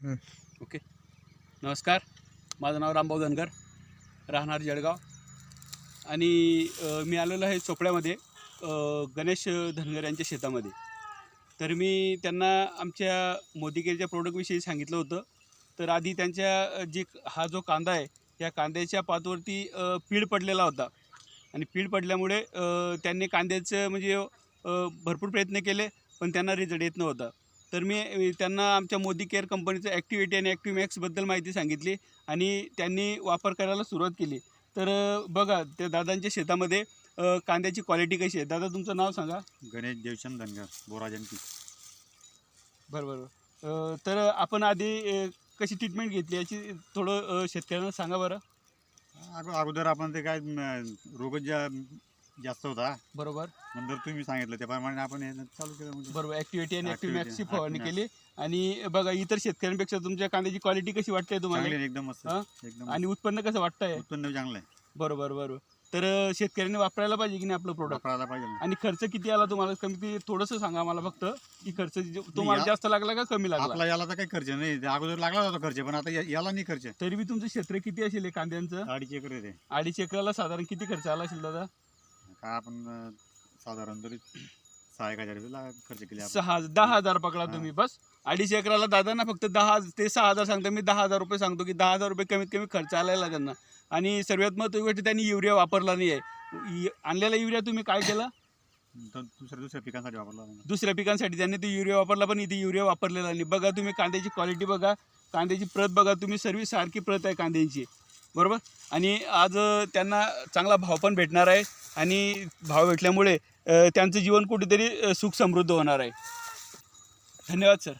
Okay. नमस्कार. माझं नाव रामभाऊ धनगर. राहणार जळगाव. आणि मी आलेलो आहे चोपड्यामध्ये गणेश धनगर यांच्या शेतामध्ये. तर मी त्यांना आमच्या मोदी केअरच्या प्रोडक्टविषयी सांगितलं होतं. तर आधी त्यांच्या जे हा जो कांदा आहे या कांद्याच्या पातवरती पीड पीळ पडलेला होता. आणि पीळ पडल्यामुळे त्यांनी कांद्याचं म्हणजे भरपूर प्रयत्न केले पण त्यांना रिझल्ट येत नव्हता. तर मी त्यांना आमच्या मोदी केअर कंपनीचं ॲक्टिव्हिटी आणि ॲक्टिव्ह मॅक्सबद्दल माहिती सांगितली आणि त्यांनी वापर करायला सुरुवात केली. तर बघा त्या दादांच्या शेतामध्ये कांद्याची क्वालिटी कशी आहे? दादा तुमचं नाव सांगा. गणेश देवचंद धनगर बरं बरं अ, तर आपण आधी कशी ट्रीटमेंट घेतली याची थोडं शेतकऱ्यांना सांगा बरं. अगो अगोदर आपण ते काय रोग जा जास्त होता. बरोबर. नंतर तुम्ही सांगितलं त्याप्रमाणे आपण हे चालू केलं म्हणजे. बरोबर. ॲक्टिव्हिटी आणि Activity, मॅक्सची फवारणी केली. आणि बघा इतर शेतकऱ्यांपेक्षा तुमच्या कांद्याची क्वालिटी कशी वाटते चांगले तुम्हाला आहे, एकदम मस्त. हा? एकदम आणि उत्पन्न कसं वाटतंय? उत्पन्न चांगलं आहे. बरोबर बरोबर. तर अ, शेतकऱ्यांनी वापरायला पाहिजे की नाही आपलं प्रोडक्ट वापरायला पाहिजे ना. आणि खर्च किती आला तुम्हाला? कमी थोडंसं सांगा मला फक्त की खर्च जे- तुम्हाला या- जास्त लागला का कमी लागला? आपला याला तर काही खर्च नाही. ते अगोदर लागला होता खर्च पण आता या- याला नाही खर्च. तरी बी तुमचं क्षेत्र किती असेल हे कांद्यांचं? अडीच एकर आहे ते. अडीच एकराला साधारण किती खर्च आला असेल दादा? काय आपण अं, साधारण तरी सहा एक हजार रुपये ला- खर्च केले आपण. सहा दहा हजार पकडा हा. तुम्ही बस. अडीच एकराला दादा ना फक्त दहा ते सहा हजार सांगतो मी दहा हजार रुपये सांगतो की दहा हजार रुपये कमीत कमी खर्च आलेला त्यांना. आणि सर्वात महत्त्वाची गोष्ट त्यांनी युरिया वापरला नाही आहे आणलेला युरिया तुम्ही काय केला? तर दुसऱ्या दुसऱ्या पिकांसाठी वापरला आपण. दुसऱ्या पिकांसाठी त्यांनी ते युरिया वापरला पण इथे युरिया वापरलेला नाही. बघा तुम्ही कांद्याची क्वालिटी बघा. कांद्याची प्रत बघा तुम्ही सर्व सारखी प्रत आहे कांद्यांची. बरोबर? आणि आज अ, त्यांना चांगला भाव पण भेटणार आहे. आणि भाव भेटल्यामुळे त्यांचं जीवन कुठेतरी सुख समृद्ध होणार आहे. धन्यवाद सर.